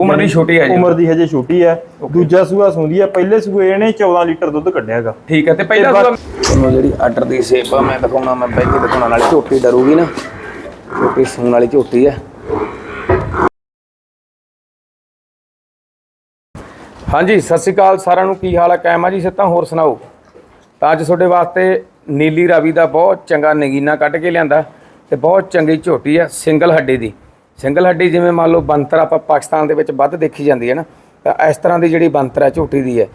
ਉਮਰ ਦੀ ਛੋਟੀ ਹੈ ਜੀ। ਉਮਰ ਦੀ ਹਜੇ ਛੋਟੀ ਹੈ ਦੂਜਾ ਸੂਆ ਸੁੰਦੀ ਹੈ ਪਹਿਲੇ ਸੂਏ ਇਹਨੇ 14 ਲੀਟਰ ਦੁੱਧ ਕੱਢਿਆਗਾ। ਠੀਕ ਹੈ ਤੇ ਪਹਿਲਾ ਸੂਆ ਤੁਹਾਨੂੰ ਜਿਹੜੀ ਆਰਡਰ ਦੀ ਸ਼ੇਪ ਆ ਮੈਂ ਦਿਖਾਉਣਾ ਮੈਂ ਪਹਿਲੇ ਦਿਖਾਉਣਾ ਨਾਲੇ ਝੋਟੀ ਡਰੂਗੀ ਨਾ। ਝੋਟੀ ਸੂਣ ਵਾਲੀ ਝੋਟੀ ਹੈ ਹਾਂਜੀ ਸਤਿ ਸ਼੍ਰੀ ਅਕਾਲ ਸਾਰਿਆਂ ਨੂੰ ਕੀ ਹਾਲ ਹੈ ਕਾਇਮ ਆ ਜੀ? ਸਿੱਤਾ ਹੋਰ ਸੁਣਾਓ। ਤਾਂ ਅੱਜ ਤੁਹਾਡੇ ਵਾਸਤੇ ਨੀਲੀ ਰਾਵੀ ਦਾ ਬਹੁਤ ਚੰਗਾ ਨਗੀਨਾ ਕੱਢ ਕੇ ਲਿਆਂਦਾ ਤੇ ਬਹੁਤ ਚੰਗੀ ਝੋਟੀ ਆ ਸਿੰਗਲ ਹੱਡੀ ਦੀ। ਸਿੰਗਲ ਹੱਡੀ ਜਿਵੇਂ ਮੰਨ ਲਓ ਬੰਤਰ ਆਪਾਂ ਪਾਕਿਸਤਾਨ ਦੇ ਵਿੱਚ ਵੱਧ ਦੇਖੀ ਜਾਂਦੀ ਹੈ ਨਾ, ਤਾਂ ਇਸ ਤਰ੍ਹਾਂ ਦੀ ਜਿਹੜੀ ਬੰਤਰ ਹੈ ਝੋਟੀ ਦੀ ਹੈ।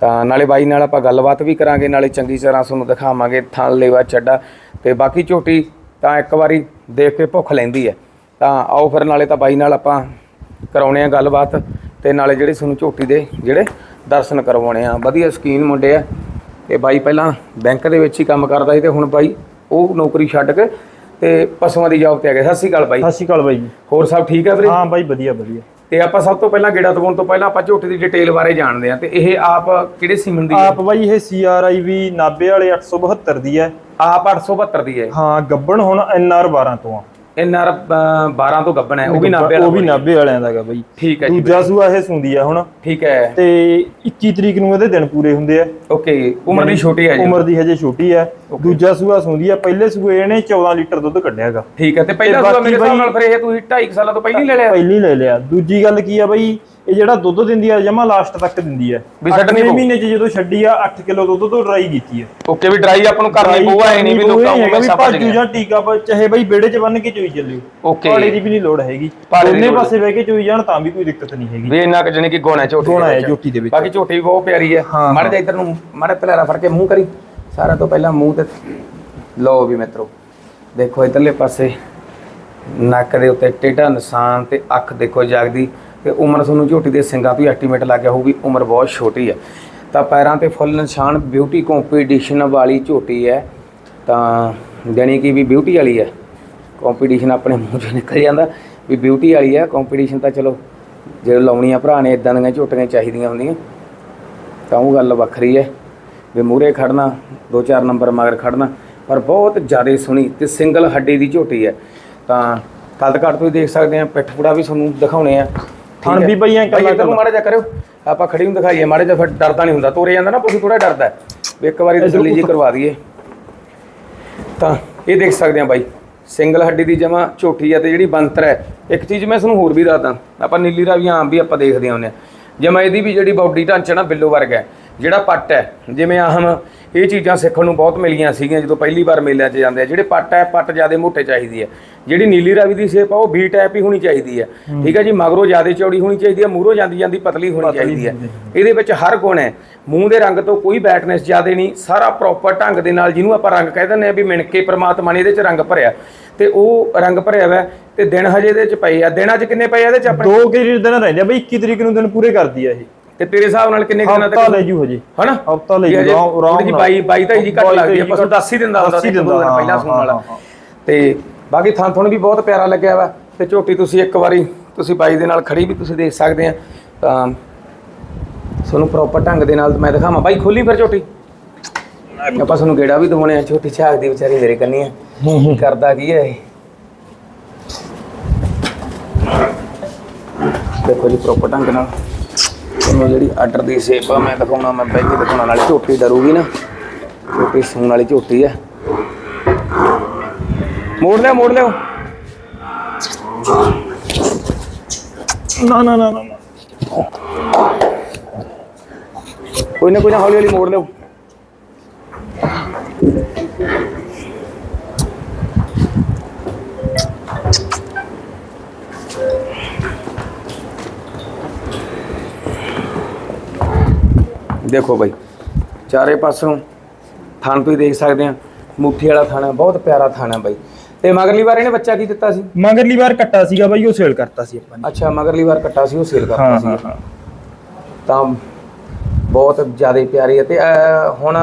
ਤਾਂ ਨਾਲੇ ਬਾਈ ਨਾਲ ਆਪਾਂ ਗੱਲਬਾਤ ਵੀ ਕਰਾਂਗੇ, ਨਾਲੇ ਚੰਗੀ ਤਰ੍ਹਾਂ ਤੁਹਾਨੂੰ ਦਿਖਾਵਾਂਗੇ, ਥਣ ਲੇਵਾ ਚੱਡਾ। ਤੇ ਬਾਕੀ ਝੋਟੀ ਤਾਂ ਇੱਕ ਵਾਰੀ ਦੇਖ ਕੇ ਭੁੱਖ ਲੈਂਦੀ ਹੈ। ਤਾਂ ਆਓ ਫਿਰ ਨਾਲੇ ਤਾਂ ਬਾਈ ਨਾਲ ਆਪਾਂ ਕਰਾਉਣੇ ਆ ਗੱਲਬਾਤ, ਤੇ ਨਾਲੇ ਜਿਹੜੇ ਤੁਹਾਨੂੰ ਝੋਟੀ ਦੇ ਜਿਹੜੇ ਦਰਸ਼ਨ ਕਰਵਾਉਣੇ ਆ। ਵਧੀਆ ਸਕੀਨ ਮੁੰਡੇ ਆ। ਤੇ ਬਾਈ ਪਹਿਲਾਂ ਬੈਂਕ ਦੇ ਵਿੱਚ ਹੀ ਕੰਮ ਕਰਦਾ ਸੀ, ਤੇ ਹੁਣ ਬਾਈ ਉਹ ਨੌਕਰੀ ਛੱਡ ਕੇ ਤੇ ਪਸ਼ੂਆਂ ਦੀ ਜੌਬ ਤੇ ਆ ਗਿਆ ਸਤਿ ਸ਼੍ਰੀ ਅਕਾਲ ਬਾਈ। ਸਤਿ ਸ਼੍ਰੀ ਅਕਾਲ ਬਾਈ ਜੀ। ਹੋਰ ਸਭ ਠੀਕ ਹੈ ਵੀਰੇ? ਹਾਂ ਬਾਈ ਵਧੀਆ ਵਧੀਆ। ਤੇ ਆਪਾਂ ਸਭ ਤੋਂ ਪਹਿਲਾਂ ਗੇੜਾ ਦਵਾਉਣ ਤੋਂ ਪਹਿਲਾਂ ਆਪਾਂ ਝੋਟੀ ਦੀ ਡਿਟੇਲ ਬਾਰੇ ਜਾਣਦੇ ਆ ਤੇ ਇਹ ਆਪ ਕਿਹੜੇ ਸੀਮਨ ਦੀ ਆਪ ਬਾਈ ਇਹ ਸੀਆਰਆਈਵੀ 90 ਵਾਲੇ 872 ਦੀ ਹੈ। ਆਪ 872 ਦੀ ਹੈ। ਹਾਂ ਗੱਬਣ ਹੁਣ ਐਨਆਰ 12 ਤੋਂ ਆ। ਐਨਆਰ 12 ਤੋਂ ਗੱਬਣ ਹੈ ਉਹ ਵੀ 90 ਉਹ ਵੀ 90 ਵਾਲਿਆਂ ਦਾਗਾ ਬਾਈ। ਠੀਕ ਹੈ ਜੀ ਦੂਜਾ ਸੂਆ ਇਹ ਸੁੰਦੀ ਆ ਹੁਣ। ਠੀਕ ਹੈ। ਤੇ 21 ਤਰੀਕ ਨੂੰ ਇਹਦੇ ਦਿਨ ਪੂਰੇ ਹੁੰਦੇ ਆ। ਓਕੇ ਉਮਰ ਦੀ ਛੋਟੀ ਹੈ ਜੀ। ਉਮਰ ਦੀ ਹਜੇ ਛੋਟੀ ਹੈ ਦੂਜਾ ਸੂਆ ਸੁੰਦੀ ਆ ਪਹਿਲੇ ਸੂਏ ਇਹਨੇ 14 ਲੀਟਰ ਦੁੱਧ ਕੱਢਿਆਗਾ ਠੀਕ ਹੈ ਤੇ ਪਹਿਲਾ ਸੂਆ ਮੇਰੇ ਹਿਸਾਬ ਨਾਲ ਫਿਰ ਇਹ ਤੁਸੀਂ 2.5 ਸਾਲਾਂ ਤੋਂ ਪਹਿਲਾਂ ਹੀ ਲੈ ਲਿਆ। ਪਹਿਲੀ ਲੈ ਲਿਆ। ਦੂਜੀ ਗੱਲ ਕੀ ਆ ਬਈ ਇਹ ਜਿਹੜਾ ਦੁੱਧ ਦਿੰਦੀ ਆ ਜਮਾ ਲਾਸਟ ਤੱਕ ਦਿੰਦੀ ਆ। ਵੀ ਛੱਡਣੀ ਪਊ। ਮਹੀਨੇ ਚ ਜਦੋਂ ਛੱਡੀ ਆ 8 ਕਿਲੋ ਦੁੱਧ ਤੋਂ ਡਰਾਈ ਕੀਤੀ ਆ। ਓਕੇ ਵੀ ਡਰਾਈ ਆਪਾਂ ਨੂੰ ਕਰਨੀ ਪਊ ਐ ਨਹੀਂ ਵੀ ਲੋਕਾਂ ਨੂੰ ਵੀ ਸਭ ਭਾਜੂ ਜਾਂ ਟੀਕਾ ਪਾ ਚਾਹੇ ਬਈ ਬੇੜੇ ਚ ਬੰਨ ਕੇ ਚੋਈ ਚੱਲਿਓ ਓਕੇ। ਪਾੜੇ ਦੀ ਵੀ ਨਹੀਂ ਲੋੜ ਹੈਗੀ। ਦੋਨੇ ਪਾਸੇ ਬਹਿ ਕੇ ਚੋਈ ਜਾਣ ਤਾਂ ਵੀ ਕੋਈ ਦਿੱਕਤ ਨਹੀਂ ਹੈਗੀ। ਵੀ ਇੰਨਾ ਕਿ ਜਾਨੀ ਕਿ ਗੋਣਾ ਝੋਟੀ ਗੋਣਾ ਹੈ। ਝੋਟੀ ਦੇ ਵਿੱਚ। ਬਾਕੀ ਝੋਟੀ ਵੀ ਬਹੁਤ ਪਿਆਰੀ ਹੈ। ਮਾੜੇ ਜਿਹਾ ਇੱਧਰ ਨੂੰ ਮਾੜੇ ਤਲੇਰਾ ਫੜ ਕੇ ਮੂੰਹ ਕਰੀ। ਸਾਰਾ ਤੋਂ ਪਹਿਲਾਂ ਮੂੰਹ ਤੇ ਲਓ ਵੀ ਮਿੱਤਰੋ। ਦੇਖੋ ਇਧਰਲੇ ਪਾਸੇ ਨੱਕ ਦੇ ਉੱਤੇ ਟੇਢਾ ਨਿਸ਼ਾਨ ਤੇ ਅੱਖ ਦੇਖੋ ਜਾਗਦੀ। ਤੇ ਉਮਰ ਤੁਹਾਨੂੰ ਝੋਟੀ ਦੇ ਸਿੰਗਾਂ ਤੋਂ ਹੀ ਐਸਟੀਮੇਟ ਲੱਗ ਗਿਆ ਹੋਊਗੀ, ਉਮਰ ਬਹੁਤ ਛੋਟੀ ਹੈ ਤਾਂ ਪੈਰਾਂ ਤੇ ਫੁੱਲ ਨਿਸ਼ਾਨ ਬਿਊਟੀ ਕੰਪੀਟੀਸ਼ਨ ਵਾਲੀ ਝੋਟੀ ਹੈ। ਤਾਂ ਜਾਣੀ ਕਿ ਵੀ ਬਿਊਟੀ ਵਾਲੀ ਹੈ। ਕੰਪੀਟੀਸ਼ਨ ਆਪਣੇ ਮੂੰਹ ਚੋਂ ਨਿਕਲ ਜਾਂਦਾ। ਵੀ ਬਿਊਟੀ ਵਾਲੀ ਹੈ ਕੰਪੀਟੀਸ਼ਨ ਤਾਂ ਚਲੋ ਜਿਹੜੇ ਲਾਉਣੀਆਂ ਭਰਾ ਨੇ ਇਦਾਂ ਦੀਆਂ ਝੋਟੀਆਂ ਚਾਹੀਦੀਆਂ ਹੁੰਦੀਆਂ। ਤਾਂ ਉਹ ਗੱਲ ਵੱਖਰੀ ਹੈ। ਵੀ ਮੂਰੇ ਖੜਨਾ ਦੋ ਚਾਰ ਨੰਬਰ ਮਗਰ ਖੜਨਾ ਪਰ ਬਹੁਤ ਜ਼ਿਆਦਾ ਸੋਹਣੀ ਤੇ ਸਿੰਗਲ ਹੱਡੀ ਦੀ ਝੋਟੀ ਹੈ। ਤਾਂ ਕੱਦ ਘੱਟ ਤੁਸੀਂ ਦੇਖ ਸਕਦੇ ਆ, ਪਿੱਠ ਪੂੜਾ ਵੀ ਤੁਹਾਨੂੰ ਦਿਖਾਉਣੇ ਆ। ਠੀਕ ਥਣ ਹੈ? ਵੀ ਬਈ ਐਂ ਬਾਈ ਕੱਲਾ ਇੱਧਰ ਨੂੰ ਮਾੜਾ ਜਿਹਾ ਕਰਿਓ। ਆਪਾਂ ਖੜੀ ਨੂੰ ਦਿਖਾਈਏ ਮਾੜਾ ਜਿਹਾ ਫਿਰ ਡਰਦਾ ਨਹੀਂ ਹੁੰਦਾ। ਤੋਰੇ ਜਾਂਦਾ ਨਾ ਪਸ਼ੂ ਥੋੜਾ ਡਰਦਾ। ਵੀ ਇੱਕ ਵਾਰੀ ਤਸੱਲੀ ਜੀ ਕਰਵਾ ਦਈਏ। ਤਾਂ ਇਹ ਦੇਖ ਸਕਦੇ ਆ ਬਾਈ। ਸਿੰਗਲ ਹੱਡੀ ਦੀ ਜਮਾ ਝੋਟੀ ਆ ਤੇ ਜਿਹੜੀ ਬੰਤਰ ਹੈ। ਇੱਕ ਚੀਜ਼ ਮੈਂ ਤੁਹਾਨੂੰ ਹੋਰ ਵੀ ਦੱਸਦਾ। ਆਪਾਂ ਨੀਲੀ ਰਾਵੀ ਆਮ ਵੀ ਆਪਾਂ ਦੇਖਦੇ ਹੁੰਦੇ ਆ ਜਮਾ ਇਹਦੀ ਵੀ ਜਿਹੜੀ ਬਾਡੀ ਢਾਂਚਾ ਨਾ ਬਿੱਲੋ ਵਰਗਾ ਹੈ। ਜਿਹੜਾ ਪੱਟ ਹੈ ਜਿਵੇਂ ਆਹਮ ਇਹ ਚੀਜ਼ਾਂ ਸਿੱਖਣ ਨੂੰ ਬਹੁਤ ਮਿਲੀਆਂ ਸੀਗੀਆਂ ਜਦੋਂ ਪਹਿਲੀ ਵਾਰ ਮੇਲਿਆਂ 'ਚ ਜਾਂਦੇ ਆ। ਜਿਹੜੇ ਪੱਟ ਹੈ ਪੱਟ ਜ਼ਿਆਦਾ ਮੋਟੇ ਚਾਹੀਦੀ ਹੈ। ਜਿਹੜੀ ਨੀਲੀ ਰਾਵੀ ਦੀ ਸ਼ੇਪ ਆ ਉਹ ਵੀ ਟਾਈਪ ਹੀ ਹੋਣੀ ਚਾਹੀਦੀ ਹੈ। ਠੀਕ ਹੈ ਜੀ ਮਗਰੋਂ ਜ਼ਿਆਦਾ ਚੌੜੀ ਹੋਣੀ ਚਾਹੀਦੀ ਹੈ ਮੂਹਰੋਂ ਜਾਂਦੀ ਜਾਂਦੀ ਪਤਲੀ ਹੋਣੀ ਚਾਹੀਦੀ ਹੈ। ਇਹਦੇ ਵਿੱਚ ਹਰ ਗੁਣ ਹੈ। ਮੂੰਹ ਦੇ ਰੰਗ ਤੋਂ ਕੋਈ ਬੈਟਨੈਸ ਜ਼ਿਆਦੇ ਨਹੀਂ ਸਾਰਾ ਪ੍ਰੋਪਰ ਢੰਗ ਦੇ ਨਾਲ ਜਿਹਨੂੰ ਆਪਾਂ ਰੰਗ ਕਹਿ ਦਿੰਦੇ ਆ ਵੀ ਮਿਣਕੇ ਪ੍ਰਮਾਤਮਾ ਨੇ ਇਹਦੇ 'ਚ ਰੰਗ ਭਰਿਆ। ਤੇ ਉਹ ਰੰਗ ਭਰਿਆ ਹੋਇਆ ਤੇ ਦਿਨ ਹਜੇ ਇਹਦੇ 'ਚ ਪਏ ਆ। ਦਿਨਾਂ 'ਚ ਕਿੰਨੇ ਪਏ ਆ ਇਹਦੇ 'ਚ ਆਪਣੇ? ਦੋ ਕਿ ਦਿਨ ਰਹਿੰਦੇ ਆ ਬਈ 21 ਤਰੀਕ ਨੂੰ ਦਿਨ ਪੂਰੇ ਕਰਦੀ ਆ ਇਹ। ਤੇ ਤੇਰੇ ਹਿਸਾਬ ਨਾਲ ਕਿੰਨੇ ਦਿਨਾਂ ਹਫਤਾ ਤੱਕ ਲੈ ਜੂ ਹਜੇ। ਹਨਾ? ਹਫਤਾ ਲੈ ਜੂ ਆਰਾਮ ਜਿਹੀ ਬਾਈ ਬਾਈ ਤਾਂ ਜੀ ਘੱਟ ਲੱਗਦੀ ਹੈ ਪਸ਼ੂ ਦੱਸ ਹੀ ਦਿੰਦਾ ਹੁੰਦਾ ਸੀ ਦੋ ਦਿਨ ਪਹਿਲਾਂ ਹਾਂ, ਸੂਣ ਵਾਲਾ। ਤੇ ਬਾਕੀ ਥਾਂ ਥੁਣ ਵੀ ਬਹੁਤ ਪਿਆਰਾ ਲੱਗਿਆ ਵਾ। ਤੇ ਝੋਟੀ ਤੁਸੀਂ ਇੱਕ ਵਾਰੀ ਤੁਸੀਂ ਬਾਈ ਦੇ ਨਾਲ ਖੜੀ ਵੀ ਤੁਸੀਂ ਦੇਖ ਸਕਦੇ ਆ। ਤਾਂ ਤੁਹਾਨੂੰ ਪ੍ਰੋਪਰ ਢੰਗ ਦੇ ਨਾਲ ਮੈਂ ਦਿਖਾਵਾਂ। ਬਾਈ ਖੋਲੀ ਫਿਰ ਝੋਟੀ। ਆਪਾਂ ਤੁਹਾਨੂੰ ਗੇੜਾ ਵੀ ਦਵਾਉਣੇ ਆ। ਛੋਟੀ ਝਾਕਦੀ ਵਿਚਾਰੀ ਮੇਰੇ ਕੰਨੀ ਆ। ਕਰਦਾ ਕੀ ਹੈ ਇਹ? ਦੇਖੋ ਜੀ ਪ੍ਰੋਪਰ ਢੰਗ ਨਾਲ। ਤੁਹਾਨੂੰ ਜਿਹੜੀ ਆਰਡਰ ਦੀ ਸ਼ੇਪ ਆ ਮੈਂ ਦਿਖਾਉਣਾ ਮੈਂ ਪਹਿਲੇ ਦਿਖਾਉਣਾ ਨਾਲੇ ਝੋਟੀ ਡਰੂਗੀ ਨਾ। ਝੋਟੀ ਸੂਣ ਵਾਲੀ ਝੋਟੀ ਆ। ਮੋੜ ਲਿਓ ਮੋੜ ਲਿਓ ਨਾ ਨਾ ਨਾ। ਕੋਈ ਨਾ ਕੋਈ ਨਾ ਹੌਲੀ ਹੌਲੀ ਮੋੜ ਲਿਓ। ਦੇਖੋ ਬਾਈ ਚਾਰੇ ਪਾਸੋਂ ਥਣ ਤੁਸੀਂ ਦੇਖ ਸਕਦੇ ਆ ਮੁੱਠੀ ਵਾਲਾ ਥਾਣਾ ਬਹੁਤ ਪਿਆਰਾ ਥਾਣਾ ਬਾਈ। ਤੇ ਮਗਰਲੀ ਵਾਰ ਇਹਨੇ ਬੱਚਾ ਕੀ ਦਿੱਤਾ ਸੀ? ਮਗਰਲੀ ਵਾਰ ਕੱਟਾ ਸੀਗਾ ਬਾਈ ਉਹ ਸੇਲ ਕਰਤਾ ਸੀ ਆਪਾਂ ਨੇ। ਅੱਛਾ ਮਗਰਲੀ ਵਾਰ ਕੱਟਾ ਸੀ ਉਹ ਸੇਲ ਕਰਤਾ ਹਾਂ ਸੀ ਹਾਂ ਹਾਂ। ਤਾਂ ਬਹੁਤ ਜ਼ਿਆਦਾ ਪਿਆਰੀ ਹੈ ਤੇ ਅਹ, ਹੁਣ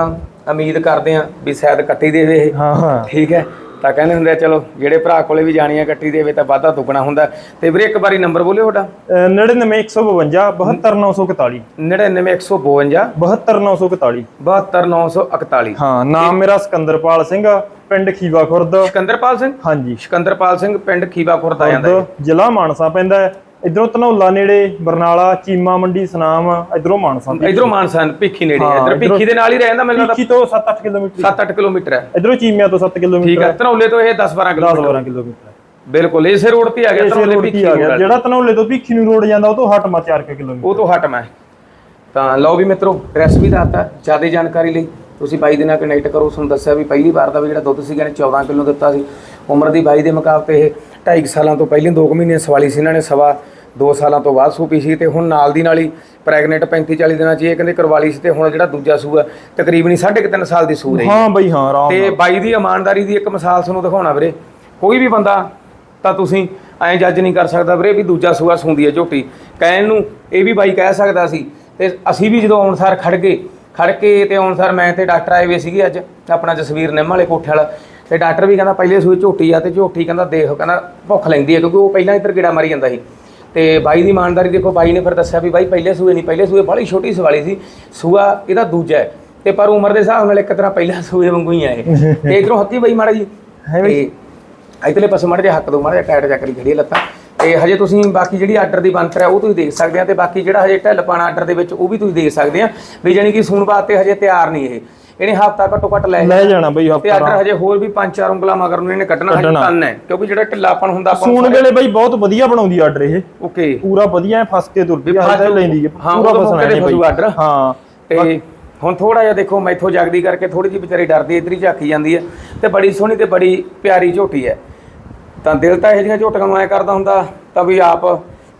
ਉਮੀਦ ਕਰਦੇ ਆ ਵੀ ਸ਼ਾਇਦ ਕੱਟੀ ਦੇਵੇ ਇਹ। ਹਾਂ ਹਾਂ। ਠੀਕ ਹੈ। ਤਾਂ ਕਹਿੰਦੇ ਹੁੰਦੇ ਆ ਚਲੋ ਜਿਹੜੇ ਭਰਾ ਕੋਲੇ ਵੀ ਜਾਣੀ ਆ ਕੱਟੀ ਦੇਵੇ ਤਾਂ ਵਾਧਾ ਦੁੱਗਣਾ ਹੁੰਦਾ। ਤੇ ਵੀਰੇ ਇੱਕ ਵਾਰੀ ਨੰਬਰ ਬੋਲਿਓ ਤੁਹਾਡਾ। ਅਹ 99152 72941 99152 72941 72941 ਹਾਂ ਨਾਮ ਮੇਰਾ ਸਿਕੰਦਰਪਾਲ ਸਿੰਘ ਆ, ਪਿੰਡ ਖੀਵਾ ਖੁਰਦ। ਸਿਕੰਦਰਪਾਲ ਸਿੰਘ? ਹਾਂਜੀ। ਸਿਕੰਦਰਪਾਲ ਸਿੰਘ ਪਿੰਡ ਖੀਵਾ ਖੁਰਦ ਆ ਜਾਂਦਾ ਜ਼ਿਲ੍ਹਾ ਮਾਨਸਾ ਪੈਂਦਾ ਹੈ। ਇਧਰੋਂ ਧਨੌਲਾ ਨੇੜੇ ਬਰਨਾਲਾ ਚੀਮਾ ਮੰਡੀ ਸਨਾਮ ਇਧਰੋਂ ਮਾਨਸਾ ਇਧਰੋਂ ਮਾਨਸਨ ਭਿੱਖੀ ਨੇੜੇ ਹੈ। ਇਧਰ ਭਿੱਖੀ ਦੇ ਨਾਲ ਹੀ ਰਹਿ ਜਾਂਦਾ ਮੈਨੂੰ ਲੱਗਦਾ। ਭਿੱਖੀ ਤੋਂ 7-8 ਕਿਲੋਮੀਟਰ। 7-8 ਕਿਲੋਮੀਟਰ ਹੈ। ਇਧਰੋਂ ਚੀਮਿਆਂ ਤੋਂ 7 ਠੀਕ ਕਿਲੋਮੀਟਰ ਹੈ। ਧਨੌਲੇ ਤੋਂ ਇਹ 10-12 ਕਿਲੋਮੀਟਰ। 10-12 ਕਿਲੋਮੀਟਰ ਬਿਲਕੁਲ ਇਸੇ ਰੋਡ ਤੇ ਆ ਗਿਆ ਧਨੌਲੇ ਭਿੱਖੀ ਆ ਗਿਆ। ਜਿਹੜਾ ਧਨੌਲੇ ਤੋਂ ਭਿੱਖੀ ਨੂੰ ਰੋਡ ਜਾਂਦਾ ਉਹ ਤੋਂ ਹਟਮਾ 4 ਕਿਲੋਮੀਟਰ। ਉਹ ਤੋਂ ਹਟ ਮੈਂ। ਤਾਂ ਲਓ ਵੀ ਮਿੱਤਰੋ ਐਡਰੈਸ ਵੀ ਦੱਸਤਾ ਜ਼ਿਆਦਾ ਜਾਣਕਾਰੀ ਲਈ। ਤੁਸੀਂ ਬਾਈ ਦੇ ਨਾਲ ਕਨੈਕਟ ਕਰੋ ਤੁਹਾਨੂੰ ਦੱਸਿਆ ਵੀ ਪਹਿਲੀ ਵਾਰ ਦਾ ਵੀ ਜਿਹੜਾ ਦੁੱਧ ਸੀਗਾ ਨੇ 14 ਕਿਲੋ ਦਿੱਤਾ ਸੀ। ਉਮਰ ਦੀ ਬਾਈ ਦੇ ਮੁਕਾਬਲੇ ਇਹ 2.5 ਸਾਲਾਂ ਤੋਂ ਪਹਿਲੇ 2 ਮਹੀਨੇ ਸਵਾਲੀ ਸੀ ਇਹਨਾਂ ਨੇ ਸਵਾ 2 ਸਾਲਾਂ ਤੋਂ ਬਾਅਦ ਸੂਪੀ ਸੀ ਤੇ ਹੁਣ ਨਾਲ ਦੀ ਨਾਲ ਹੀ ਪ੍ਰੈਗਨੈਂਟ 35 40 ਦਿਨਾਂ ਚ ਇਹ ਕਹਿੰਦੇ ਕਰਵਾਲੀ ਸੀ ਤੇ ਹੁਣ ਜਿਹੜਾ ਦੂਜਾ ਸੂਆ ਤਕਰੀਬਨ 3.5 ਸਾਲ ਦੀ ਸੂ ਰਹੀ ਹਾਂ। ਬਈ ਹਾਂ ਆਰਾਮ ਤੇ ਬਾਈ ਦੀ ਇਮਾਨਦਾਰੀ ਦੀ ਇੱਕ ਮਿਸਾਲ ਤੁਹਾਨੂੰ ਦਿਖਾਉਣਾ ਵੀਰੇ। ਕੋਈ ਵੀ ਬੰਦਾ ਤਾਂ ਤੁਸੀਂ ਐਂ ਜੱਜ ਨਹੀਂ ਕਰ ਸਕਦਾ ਵੀਰੇ ਵੀ ਦੂਜਾ ਸੂਆ ਸੁੰਦੀ ਹੈ ਝੋਟੀ। ਕਹਿਣ ਨੂੰ ਇਹ ਵੀ ਬਾਈ ਕਹਿ ਸਕਦਾ ਸੀ ਤੇ ਅਸੀਂ ਵੀ ਜਦੋਂ ਆਉਣਸਾਰ ਖੜ ਗਏ ਖੜ ਕੇ ਤੇ ਆਉਣਸਾਰ ਮੈਂ ਤੇ ਡਾਕਟਰ ਆਏ ਹੋਏ ਸੀਗੇ ਅੱਜ ਆਪਣਾ ਜਸਵੀਰ ਨਿੰਮ ਵਾਲੇ ਕੋਠੇ ਵਾਲਾ। ਤੇ ਡਾਕਟਰ ਵੀ ਕਹਿੰਦਾ ਪਹਿਲੇ ਸੂਏ ਝੋਟੀ ਆ ਤੇ ਝੋਟੀ ਕਹਿੰਦਾ ਦੇਖ ਕਹਿੰਦਾ ਭੁੱਖ ਲੈਂਦੀ ਹੈ ਕਿਉਂਕਿ ਉਹ ਪਹਿਲਾਂ ਇੱਧਰ ਗੇੜਾ ਮਾਰੀ ਜਾਂਦਾ ਸੀ। ਤੇ ਬਾਈ ਦੀ ਇਮਾਨਦਾਰੀ ਦੇਖੋ ਬਾਈ ਨੇ ਫਿਰ ਦੱਸਿਆ ਵੀ ਬਾਈ ਪਹਿਲੇ ਸੂਏ ਨਹੀਂ ਪਹਿਲੇ ਸੂਏ ਬੜੀ ਛੋਟੀ ਸਵਾਲੀ ਸੀ ਸੂਆ ਇਹਦਾ ਦੂਜਾ ਹੈ। ਤੇ ਪਰ ਉਮਰ ਦੇ ਹਿਸਾਬ ਨਾਲ ਇੱਕ ਤਰ੍ਹਾਂ ਪਹਿਲਾ ਸੂਏ ਵਾਂਗੂ ਹੀ ਆ ਇਹ। ਤੇ ਇਧਰੋਂ ਹੱਥੀ ਬਾਈ ਮਾੜਾ ਜੀ। ਤੇ ਇਤਲੇ ਪਾਸੇ ਮਾੜਾ ਜਿਹਾ ਹੱਕ ਦੋ ਮਾੜਾ ਜਿਹਾ ਟਾਇਟ ਜਾ ਕਰੀ ਖੜੀ ਲੱਤਾਂ। ਤੇ ਹਜੇ ਤੁਸੀਂ ਬਾਕੀ ਜਿਹੜੀ ਆਰਡਰ ਦੀ ਬੰਤਰ ਹੈ ਉਹ ਤੁਸੀਂ ਦੇਖ ਸਕਦੇ ਆ ਤੇ ਬਾਕੀ ਜਿਹੜਾ ਹਜੇ ਢਿੱਲ ਪਾਣਾ ਆਰਡਰ ਦੇ ਵਿੱਚ ਉਹ ਵੀ ਤੁਸੀਂ ਦੇਖ ਸਕਦੇ ਆ ਵੀ ਜਾਨੀ ਕਿ ਸੂਣ ਵਾਸਤੇ ਹਜੇ ਤਿਆਰ ਨਹੀਂ ਇਹ। ਇਹਨੇ ਹਫਤਾ ਘੱਟੋ ਘੱਟ ਲੈ ਲੈ ਜਾਣਾ ਬਈ ਤੇ ਹਫਤਾ ਆਰਡਰ ਹਜੇ ਹੋਰ ਵੀ ਪੰਜ ਚਾਰ ਉਂਗਲਾਂ ਮਗਰ ਨੂੰ ਇਹਨੇ ਕੱਢਣਾ ਹਜੇ। ਤਨ ਹੈ ਕਿਉਂਕਿ ਜਿਹੜਾ ਢਿੱਲਾਪਣ ਹੁੰਦਾ ਆਪਾਂ ਸੂਣ ਵੇਲੇ ਬਈ ਬਹੁਤ ਵਧੀਆ ਬਣਾਉਂਦੀ ਆਰਡਰ ਇਹ। ਓਕੇ। ਪੂਰਾ ਵਧੀਆ ਫਸ ਕੇ ਤੁਰਦੀ ਹਜੇ ਲੈਂਦੀ ਹੈ ਹਾਂ, ਪੂਰਾ ਫਸਣਾ ਤੇ ਨਹੀਂ ਬਈ। ਆਰਡਰ। ਹਾਂ। ਤੇ ਹੁਣ ਥੋੜਾ ਜਿਹਾ ਦੇਖੋ ਮੈਥੋਂ ਜਗਦੀ ਕਰਕੇ ਥੋੜੀ ਜਿਹੀ ਵਿਚਾਰੀ ਡਰਦੀ ਇਧਰ ਹੀ ਝਾਕੀ ਜਾਂਦੀ ਹੈ। ਤੇ ਬੜੀ ਸੋਹਣੀ ਤੇ ਬੜੀ ਪਿਆਰੀ ਝੋਟੀ ਹੈ। ਤਾਂ ਦਿਲ ਤਾਂ ਇਹ ਜਿਹੀਆਂ ਝੋਟੀਆਂ ਨੂੰ ਐ ਕਰਦਾ ਹੁੰਦਾ ਤਾਂ ਵੀ ਆਪ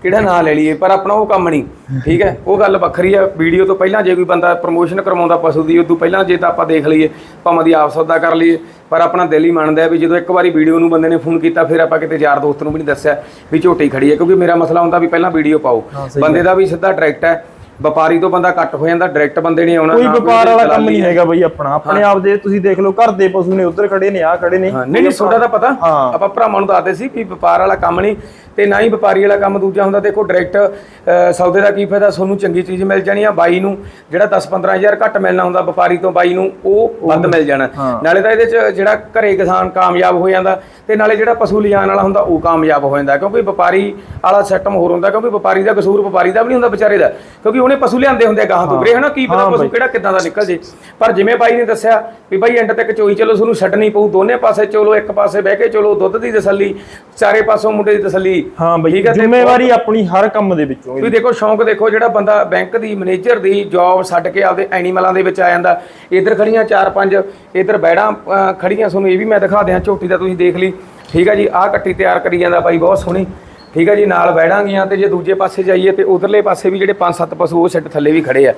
ਕਿਹੜਾ ਨਾਂ ਲੈ ਲਈਏ ਪਰ ਆਪਣਾ ਉਹ ਕੰਮ ਨਹੀਂ ਠੀਕ ਹੈ? ਉਹ ਗੱਲ ਵੱਖਰੀ ਹੈ ਵੀਡੀਓ ਤੋਂ ਪਹਿਲਾਂ ਜੇ ਕੋਈ ਬੰਦਾ ਪ੍ਰਮੋਸ਼ਨ ਕਰਵਾਉਂਦਾ ਪਸ਼ੂ ਦੀ ਉਦੋਂ ਪਹਿਲਾਂ ਜੇ ਤਾਂ ਆਪਾਂ ਦੇਖ ਲਈਏ ਭਾਵੇਂ ਦੀ ਆਪ ਸੌਦਾ ਕਰ ਲਈਏ ਪਰ ਆਪਣਾ ਦਿਲ ਹੀ ਮੰਨਦਾ ਹੈ ਵੀ ਜਦੋਂ ਇੱਕ ਵਾਰੀ ਵੀਡੀਓ ਨੂੰ ਬੰਦੇ ਨੇ ਫੋਨ ਕੀਤਾ ਫਿਰ ਆਪਾਂ ਕਿਤੇ ਯਾਰ ਦੋਸਤ ਨੂੰ ਵੀ ਨਹੀਂ ਦੱਸਿਆ ਵੀ ਝੋਟੀ ਖੜੀ ਹੈ ਕਿਉਂਕਿ ਮੇਰਾ ਮਸਲਾ ਹੁੰਦਾ ਵੀ ਪਹਿਲਾਂ ਵੀਡੀਓ ਪਾਓ। ਬੰਦੇ ਦਾ ਵੀ ਸਿੱਧਾ ਡਾਇਰੈਕਟ ਹੈ ਵਪਾਰੀ ਤੋਂ ਬੰਦਾ ਕੱਟ ਹੋ ਜਾਂਦਾ ਡਾਇਰੈਕਟ ਬੰਦੇ ਨਹੀਂ ਆਉਣਾ ਕੋਈ ਵਪਾਰ ਵਾਲਾ ਕੰਮ ਨਹੀਂ। ਹੈਗਾ ਬਈ ਆਪਣਾ। ਆਪਣੇ ਆਪ ਦੇ ਤੁਸੀਂ ਦੇਖ ਲਓ ਘਰ ਦੇ ਪਸ਼ੂ ਨੇ ਉੱਧਰ ਖੜੇ ਨੇ ਆ ਖੜੇ ਨੇ। ਨਹੀਂ ਨਹੀਂ ਤੁਹਾਡਾ ਤਾਂ ਪਤਾ। ਆਪਾਂ ਭਰਾਵਾਂ ਨੂੰ ਦੱਸਦੇ ਸੀ ਵੀ ਵਪਾਰ ਵਾਲਾ ਕੰਮ ਨਹੀਂ। ਤੇ ਨਾ ਹੀ ਵਪਾਰੀ ਵਾਲਾ ਕੰਮ ਦੂਜਾ ਹੁੰਦਾ। ਦੇਖੋ ਡਾਇਰੈਕਟ ਸੌਦੇ ਦਾ ਕੀ ਫਾਇਦਾ? ਤੁਹਾਨੂੰ ਚੰਗੀ ਚੀਜ਼ ਮਿਲ ਜਾਣੀ ਆ ਬਾਈ ਨੂੰ ਜਿਹੜਾ 10-15000 ਘੱਟ ਮਿਲਣਾ ਹੁੰਦਾ ਵਪਾਰੀ ਤੋਂ ਬਾਈ ਨੂੰ ਉਹ ਵੱਧ ਮਿਲ ਜਾਣਾ। ਨਾਲੇ ਤਾਂ ਇਹਦੇ ਚ ਜਿਹੜਾ ਘਰੇ ਕਿਸਾਨ ਕਾਮਯਾਬ ਹੋ ਜਾਂਦਾ ਤੇ ਨਾਲੇ ਜਿਹੜਾ ਪਸ਼ੂ ਲਿਜਾਣ ਵਾਲਾ ਹੁੰਦਾ ਉਹ ਕਾਮਯਾਬ ਹੋ ਜਾਂਦਾ। ਕਿਉਂਕਿ ਵਪਾਰੀ ਵਾਲਾ ਸਿਸਟਮ ਹੋਰ ਹੁੰਦਾ ਕਿਉਂਕਿ ਵਪਾਰੀ ਦਾ ਕਸੂਰ ਵਪਾਰੀ ਦਾ ਵੀ ਨਹੀਂ ਹੁੰਦਾ ਵਿਚਾਰੇ ਦਾ। ਕਿਉਂਕਿ ਉਹਨੇ ਪਸ਼ੂ ਲਿਆਂਦੇ ਹੁੰਦੇ ਆ ਗਾਹਾਂ ਤੋਂ। ਵੀਰੇ ਹਨਾ ਕੀ ਪਤਾ ਪਸ਼ੂ ਕਿਹੜਾ ਕਿੱਦਾਂ ਦਾ ਨਿਕਲ ਜੇ। ਪਰ ਜਿਵੇਂ ਬਾਈ ਨੇ ਦੱਸਿਆ ਵੀ ਬਾਈ ਐਂਡ ਤੱਕ ਚੋਈ ਚਲੋ ਤੁਹਾਨੂੰ ਛੱਡਣੀ ਪਊ ਦੋਨੇ ਪਾਸੇ ਚਲੋ ਇੱਕ ਪਾਸੇ ਬਹਿ ਕੇ ਚਲੋ ਦੁੱਧ ਦੀ ਤਸੱਲੀ ਚਾਰੇ ਪਾਸੋਂ ਮੁੰਡੇ ਦੀ ਤਸੱਲੀ ਹਾਂ ਬਈ ਜ਼ਿੰਮੇਵਾਰੀ ਆਪਣੀ ਹਰ ਕੰਮ ਦੇ ਵਿੱਚੋਂ ਤੁਸੀਂ ਦੇਖੋ ਸ਼ੌਂਕ ਦੇਖੋ ਜਿਹੜਾ ਬੰਦਾ ਬੈਂਕ ਦੀ ਮੈਨੇਜਰ ਦੀ ਜੌਬ ਛੱਡ ਕੇ ਆਪਦੇ ਐਨੀਮਲਾਂ ਦੇ ਵਿੱਚ ਆ ਜਾਂਦਾ। ਇੱਧਰ ਖੜੀਆਂ ਚਾਰ ਪੰਜ ਇੱਧਰ ਬੈੜਾਂ ਖੜੀਆਂ ਤੁਹਾਨੂੰ ਇਹ ਵੀ ਮੈਂ ਦਿਖਾ ਦਿਆਂ ਝੋਟੀ ਦਾ ਤੁਸੀਂ ਦੇਖ ਲਈ। ਠੀਕ ਹੈ ਜੀ ਆਹ ਕੱਟੀ ਤਿਆਰ ਕਰੀ ਜਾਂਦਾ ਬਾਈ ਬਹੁਤ ਸੋਹਣੀ। ਠੀਕ ਹੈ ਜੀ ਨਾਲ ਬੈੜਾਂਗੀਆਂ ਤੇ ਜੇ ਦੂਜੇ ਪਾਸੇ ਜਾਈਏ ਤੇ ਉਧਰਲੇ ਪਾਸੇ ਵੀ ਜਿਹੜੇ ਪੰਜ ਸੱਤ ਪਸ਼ੂ ਉਹ ਸਿੱਟ ਥੱਲੇ ਵੀ ਖੜੇ ਆ।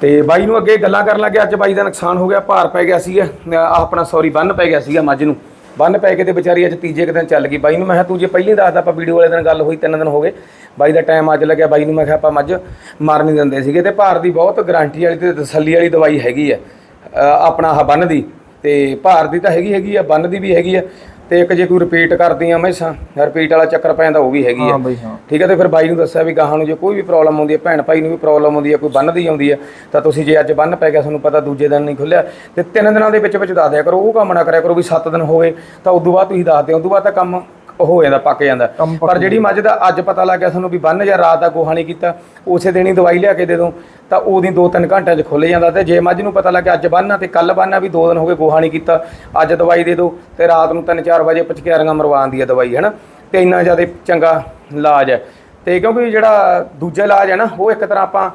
ਤੇ ਬਾਈ ਨੂੰ ਅੱਗੇ ਗੱਲਾਂ ਕਰਨ ਲੱਗੇ ਅੱਜ ਬਾਈ ਦਾ ਨੁਕਸਾਨ ਹੋ ਗਿਆ ਭਾਰ ਪੈ ਗਿਆ ਸੀਗਾ ਆਪਣਾ ਸੌਰੀ ਬੰਨ ਪੈ ਗਿਆ ਸੀਗਾ ਮੱਝ ਨੂੰ। ਬੰਨ ਪੈ ਕੇ ਤੇ ਵਿਚਾਰੀ ਅੱਜ ਤੀਜੇ ਕੁ ਦਿਨ ਚੱਲ ਗਈ। ਬਾਈ ਨੂੰ ਮੈਂ ਕਿਹਾ, ਤੂੰ ਜੇ ਪਹਿਲੀ ਦੱਸਦਾ ਆਪਾਂ ਵੀਡੀਓ ਵਾਲੇ ਦਿਨ ਗੱਲ ਹੋਈ, ਤਿੰਨ ਦਿਨ ਹੋ ਗਏ। ਬਾਈ ਦਾ ਟਾਈਮ ਅੱਜ ਲੱਗਿਆ। ਬਾਈ ਨੂੰ ਮੈਂ ਕਿਹਾ, ਆਪਾਂ ਮੱਝ ਮਾਰ ਨਹੀਂ ਦਿੰਦੇ ਸੀਗੇ। ਤੇ ਭਾਰ ਦੀ ਬਹੁਤ ਗਾਰੰਟੀ ਵਾਲੀ ਤੇ ਤਸੱਲੀ ਵਾਲੀ ਦਵਾਈ ਹੈਗੀ ਆ ਆਪਣਾ ਆਹ ਬੰਨ ਦੀ। ਤੇ ਭਾਰ ਦੀ ਤਾਂ ਹੈਗੀ ਹੈਗੀ ਆ ਬੰਨ ਦੀ ਵੀ ਹੈਗੀ ਆ ਤੇ ਇੱਕ ਜੇ ਕੋਈ ਰਿਪੀਟ ਕਰਦੀਆਂ ਮੈਸਾਂ ਰਿਪੀਟ ਵਾਲਾ ਚੱਕਰ ਪੈਂਦਾ ਉਹ ਵੀ ਹੈਗੀ ਆ। ਹਾਂ ਬਈ ਹਾਂ। ਠੀਕ ਹੈ ਤੇ ਫਿਰ ਬਾਈ ਨੂੰ ਦੱਸਿਆ ਵੀ ਗਾਹਾਂ ਨੂੰ ਜੇ ਕੋਈ ਵੀ ਪ੍ਰੋਬਲਮ ਆਉਂਦੀ ਹੈ ਭੈਣ ਭਾਈ ਨੂੰ ਵੀ ਪ੍ਰੋਬਲਮ ਆਉਂਦੀ ਹੈ ਕੋਈ ਬੰਨ ਦੀ ਆਉਂਦੀ ਹੈ ਤਾਂ ਤੁਸੀਂ ਜੇ ਅੱਜ ਬੰਨ ਪੈ ਗਿਆ ਤੁਹਾਨੂੰ ਪਤਾ ਦੂਜੇ ਦਿਨ ਨਹੀਂ ਖੁੱਲਿਆ। ਤੇ ਤਿੰਨ ਦਿਨਾਂ ਦੇ ਵਿੱਚ ਵਿੱਚ ਦੱਸ ਦਿਆ ਕਰੋ ਉਹ ਕੰਮ ਨਾ ਕਰਿਆ ਕਰੋ ਵੀ 7 ਦਿਨ ਹੋਵੇ ਤਾਂ ਉਦੋਂ ਬਾਅਦ ਤੁਸੀਂ ਦੱਸ ਦਿਓ ਉਦੋਂ ਬਾਅਦ ਤਾਂ ਕੰਮ ਹੋ ਜਾਂਦਾ ਪੱਕ ਜਾਂਦਾ। ਪਰ ਜਿਹੜੀ ਮੱਝ ਦਾ ਅੱਜ ਪਤਾ ਲੱਗ ਗਿਆ ਤੁਹਾਨੂੰ ਵੀ ਬੰਨ ਜਾਂ ਰਾਤ ਦਾ ਗੋਹਾ ਨਹੀਂ ਕੀਤਾ ਉਸੇ ਦਿਨ ਹੀ ਦਵਾਈ ਲਿਆ ਕੇ ਦੇ ਦੋ ਤਾਂ ਉਹਦੀ 2-3 ਘੰਟਿਆਂ 'ਚ ਖੁੱਲ ਜਾਂਦਾ ਤੇ ਜੇ ਮੱਝ ਨੂੰ ਪਤਾ ਲੱਗਿਆ ਅੱਜ ਬੰਨ੍ਹਣਾ ਤੇ ਕੱਲ ਬੰਨ੍ਹਣਾ ਵੀ 2 ਦਿਨ ਹੋ ਗਏ ਗੋਹਾ ਨਹੀਂ ਕੀਤਾ ਅੱਜ ਦਵਾਈ ਦੇ ਦਿਓ ਤੇ ਰਾਤ ਨੂੰ 3-4 ਵਜੇ ਪਚਕਿਆਰੀਆਂ ਮਰਵਾਉਣ ਦੀ ਹੈ ਦਵਾਈ ਹੈ ਨਾ ਤੇ ਇੰਨਾ ਜ਼ਿਆਦਾ ਚੰਗਾ ਇਲਾਜ ਹੈ। ਤੇ ਕਿਉਂਕਿ ਜਿਹੜਾ ਦੂਜਾ ਇਲਾਜ ਹੈ ਨਾ ਉਹ ਇੱਕ ਤਰ੍ਹਾਂ ਆਪਾਂ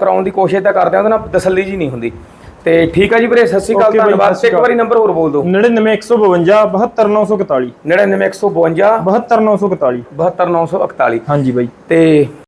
ਕਰਾਉਣ ਦੀ ਕੋਸ਼ਿਸ਼ ਤਾਂ ਕਰਦੇ ਹਾਂ ਉਹਦੇ ਨਾਲ ਤਸੱਲੀ ਜੀ ਨਹੀਂ ਹੁੰਦੀ। ਤੇ ਠੀਕ ਹੈ ਜੀ ਵੀਰੇ ਸਤਿ ਸ਼੍ਰੀ ਅਕਾਲ Okay ਬਾਈ, ਧੰਨਵਾਦ। ਸਤਿ ਸ਼੍ਰੀ ਇੱਕ ਵਾਰੀ ਨੰਬਰ ਹੋਰ ਬੋਲ ਦਿਓ। 99152 72941 99152 72941 72941 ਹਾਂਜੀ ਬਾਈ। ਤੇ